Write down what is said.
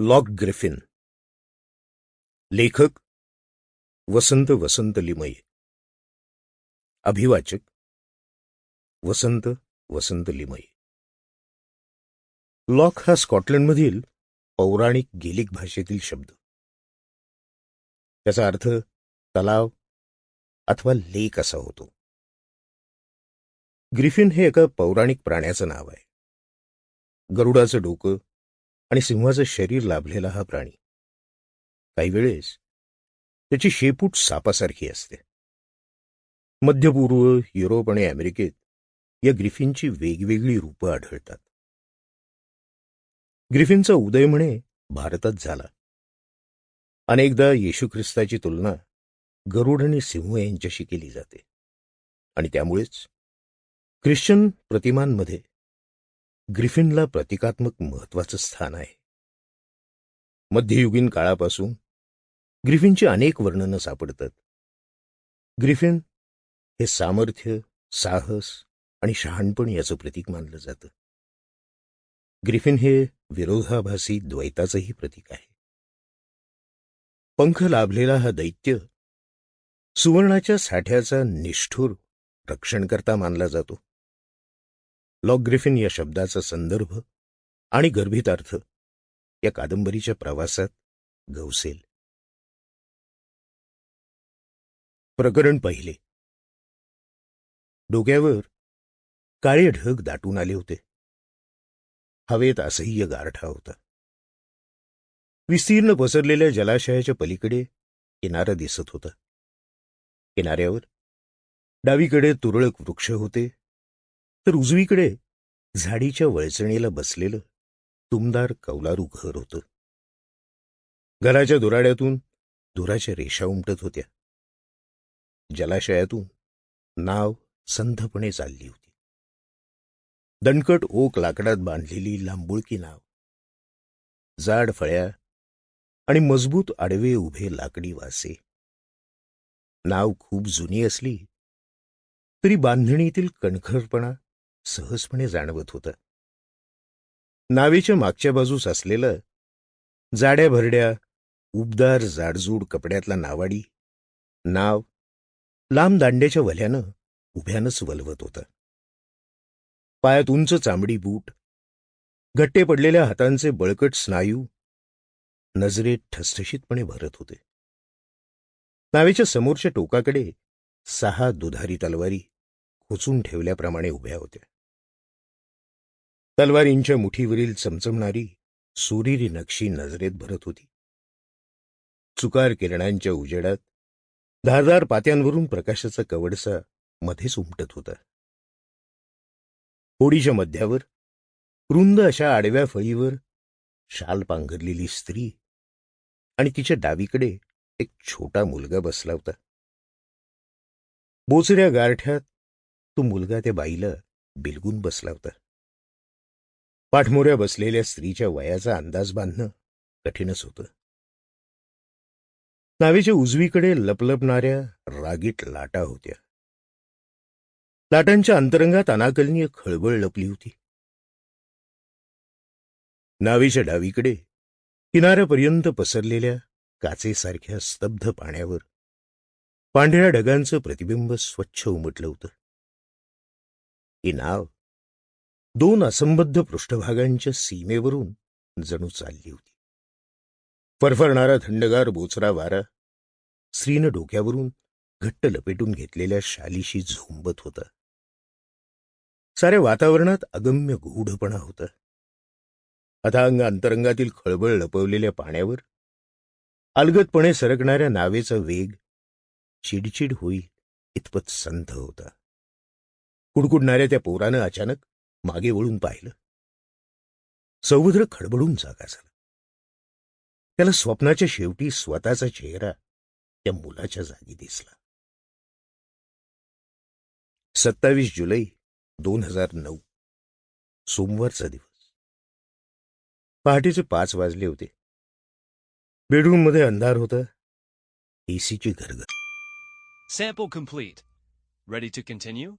Loch Griffin. लेखक वसंत वसंत लिमये अभिवाचक Vasant Vasant Limaye Loch हा स्कॉटलंडमधील पौराणिक गेलिक भाषेतील शब्द. त्याचा अर्थ तलाव अथवा लेक असा होतो. ग्रिफिन हे एका पौराणिक प्राण्याचं नाव आहे. गरुडाचं डोकं आणि सिंहाचं शरीर लाभलेला हा प्राणी. काही वेळेस त्याची शेपूट सापासारखी असते. मध्यपूर्व युरोप आणि अमेरिकेत या ग्रिफिनची वेगवेगळी रूपं आढळतात. ग्रिफिनचा उदय म्हणे भारतात झाला. अनेकदा येशू ख्रिस्ताची तुलना गरुड आणि सिंह यांच्याशी केली जाते. आणि त्यामुळेच ख्रिश्चन प्रतिमांमध्ये ग्रिफिनला प्रतिकात्मक महत्वाचं स्थान आहे. मध्ययुगीन काळापासून ग्रिफिनची अनेक वर्णनं सापडतात. ग्रिफिन हे सामर्थ्य साहस आणि शहाणपण याचं प्रतीक मानलं जातं. ग्रिफिन हे विरोधाभासी द्वैताचंही प्रतीक आहे. पंख लाभलेला हा दैत्य सुवर्णाच्या साठ्याचा निष्ठुर रक्षणकर्ता मानला जातो. लॉग्रिफिन या शब्दाचा संदर्भ आणि गर्भितार्थ या कादंबरीच्या प्रवासात गवसेल प्रकरण पहिले. डोक्यावर काळे ढग दाटून आले होते. हवेत असह्य गारठा होता. विस्तीर्ण पसरलेल्या जलाशयाच्या पलीकडे किनारा दिसत होता. किनाऱ्यावर डावीकडे तुरळक वृक्ष होते. तर उजवीकडे झाडीच्या वळचणीला बसलेलं तुमदार कौलारू घर होतं. घराच्या दुराड्यातून धुराच्या रेषा उमटत होत्या. जलाशयातून नाव संथपणे चालली होती. दणकट ओक लाकडात बांधलेली लांबुळकी नाव जाड फळ्या आणि मजबूत आडवे उभे लाकडी वासे. नाव खूप जुनी असली तरी बांधणीतील कणखरपणा सहजपणे जाणवत होतं. नावेच्या मागच्या बाजूस असलेलं जाड्या भरड्या उबदार जाडजूड कपड्यातला नावाडी नाव लांब दांड्याच्या वल्यानं उभ्यानंच वलवत होतं. पायात उंच चांबडी बूट गट्टे पडलेल्या हातांचे बळकट स्नायू नजरेत ठसठशीतपणे भरत होते. नावेच्या समोरच्या टोकाकडे सहा दुधारी तलवारी खोचून ठेवल्याप्रमाणे उभ्या होत्या. तलवारींच्या मुठीवरील चमचमणारी सोनेरी नक्षी नजरेत भरत होती. चुकार किरणांच्या उजेडात धारदार पात्यांवरून प्रकाशाचा कवडसा मध्येच उमटत होता. होडीच्या मध्यावर रुंद अशा आडव्या फळीवर शाल पांघरलेली स्त्री आणि तिच्या डावीकडे एक छोटा मुलगा बसला होता. बोचऱ्या गारठ्यात तो मुलगा त्या बाईला बिलगून बसला होता. पाठमोऱ्या बसलेल्या स्त्रीच्या वयाचा अंदाज बांधणं कठीणच होतं. नावेच्या उजवीकडे लपलपणाऱ्या रागीट लाटा होत्या. लाटांच्या अंतरंगात अनाकलनीय खळबळ लपली होती. नावेच्या डावीकडे किनाऱ्यापर्यंत पसरलेल्या काचेसारख्या स्तब्ध पाण्यावर पांढऱ्या ढगांचं प्रतिबिंब स्वच्छ उमटलं होतं. ही नाव दोन असंबद्ध पृष्ठभागांच्या सीमेवरून जणू चालली होती. फरफरणारा थंडगार बोचरा वारा स्त्रीनं डोक्यावरून घट्ट लपेटून घेतलेल्या शालीशी झोंबत होता. साऱ्या वातावरणात अगम्य गूढपणा होता. अथांग अंतरंगातील खळबळ लपवलेल्या पाण्यावर अलगदपणे सरकणाऱ्या नावेचा वेग चिडचिड होईल इतपत संथ होता. कुडकुडणाऱ्या त्या पोरानं अचानक मागे वळून पाहिलं. सौभद्र खडबडून जागा झाला. त्याला स्वप्नाच्या शेवटी स्वतःचा चेहरा त्या मुलाच्या जागी दिसला. सत्तावीस जुलै दोन हजार नऊ सोमवारचा दिवस. पहाटेचे पाच वाजले होते. बेडरूममध्ये अंधार होता. एसीची घरघर sample complete ready to continue